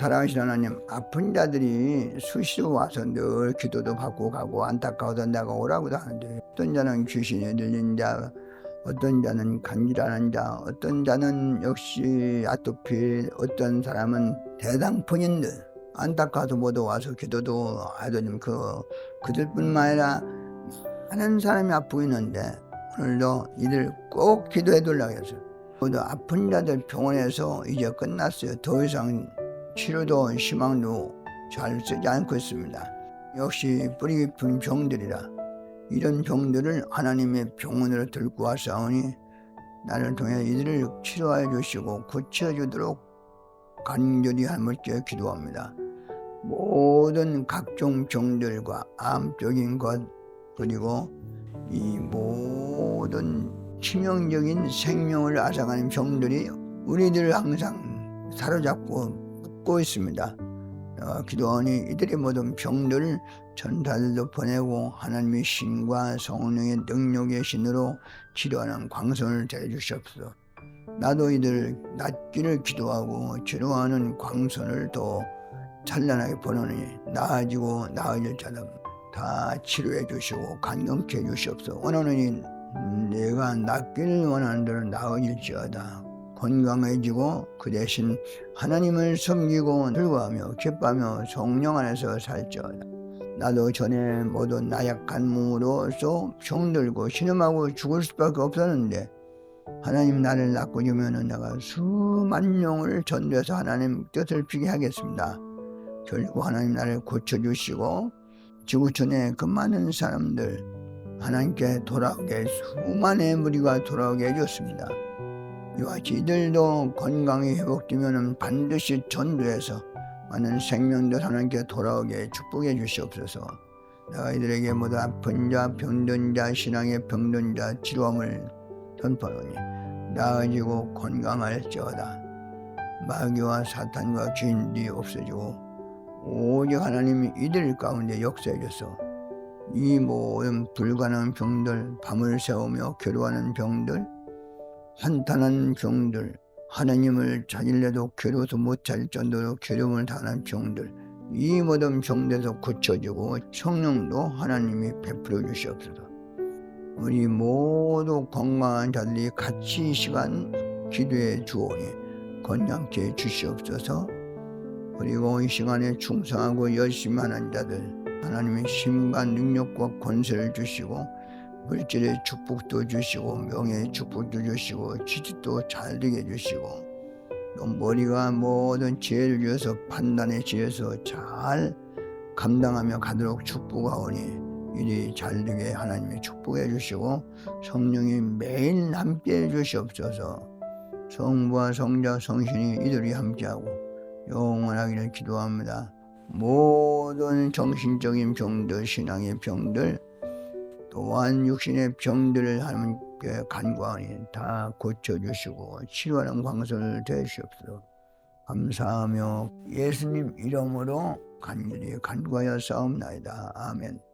사랑하시는 하나님 아픈 자들이 수시로 와서 늘 기도도 받고 가고 안타까워서 내가 오라고도 하는데 어떤 자는 귀신이 들린 자 어떤 자는 간질하는 자 어떤 자는 역시 아토피 어떤 사람은 대당폰인들 안타까워서 모두 와서 기도도 하더니 그 그들뿐만 아니라 많은 사람이 아프고 있는데 오늘도 이들 꼭 기도해 달라고 했어요 모두 아픈 자들 병원에서 이제 끝났어요. 더 이상 치료도 희망도 잘 쓰지 않고 있습니다. 역시 뿌리 깊은 병들이라 이런 병들을 하나님의 병원으로 들고 와싸우니 나를 통해 이들을 치료하여 주시고 고쳐 주도록 간절히 하물며 기도합니다. 모든 각종 병들과 암적인 것 그리고 이 모든 치명적인 생명을 앗아가는 병들이 우리들을 항상 사로잡고 고 있습니다. 어, 기도하니 이들의 모든 병들을 전사들도 보내고 하나님의 신과 성령의 능력의 신으로 치료하는 광선을 대주시옵소서. 나도 이들 낫기를 기도하고 치료하는 광선을 더 찬란하게 보내니 나아지고 나아질 자들 다 치료해 주시고 간경케 해 주시옵소서. 원하는 내가 낫기를 원하는 대로 나아질지어다. 건강해지고 그 대신 하나님을 섬기고 즐거하며 기뻐하며 성령 안에서 살지어다. 나도 전에 모든 나약한 몸으로서 병들고 신음하고 죽을 수밖에 없었는데 하나님 나를 낳고 주면은 내가 수만 영을 전도해서 하나님 뜻을 피게 하겠습니다. 결국 하나님 나를 고쳐주시고 지구촌에 그 많은 사람들 하나님께 돌아오게 수만의 무리가 돌아오게 해줬습니다. 이와 이들도 건강이 회복되면 반드시 전도해서 많은 생명들 하나님께 돌아오게 축복해 주시옵소서. 내가 이들에게 모두 아픈 자, 병든 자, 신앙의 병든 자 치료함을 선포하노니 나아지고 건강할지어다. 마귀와 사탄과 죄인들이 없어지고 오직 하나님이 이들 가운데 역사해 줘서 이 모든 불가능한 병들, 밤을 새우며 괴로워하는 병들, 한탄한 병들, 하나님을 찾을래도 괴로워서 못 찾을 정도로 괴로움을 당하는 병들, 이 모든 병들에서 고쳐주고 성령도 하나님이 베풀어 주시옵소서. 우리 모두 건강한 자들이 같이 이 시간 기도해 주오니 건강케 주시옵소서. 그리고 이 시간에 충성하고 열심히 하는 자들 하나님의 힘과 능력과 권세를 주시고 물질의 축복도 주시고 명예의 축복도 주시고 취직도 잘 되게 해주시고 또 머리가 모든 지혜를 주어서 판단의 지혜에서 잘 감당하며 가도록 축복하오니 일이 잘 되게 하나님이 축복해 주시고 성령이 매일 함께 해 주시옵소서 성부와 성자 성신이 이들이 함께하고 영원하기를 기도합니다. 모든 정신적인 병들, 신앙의 병들, 또한 육신의 병들을 하나님께 간구하니 다 고쳐주시고 치료하는 광선을 되시옵소서. 감사하며 예수님 이름으로 간절히 간구하여 싸움나이다. 아멘.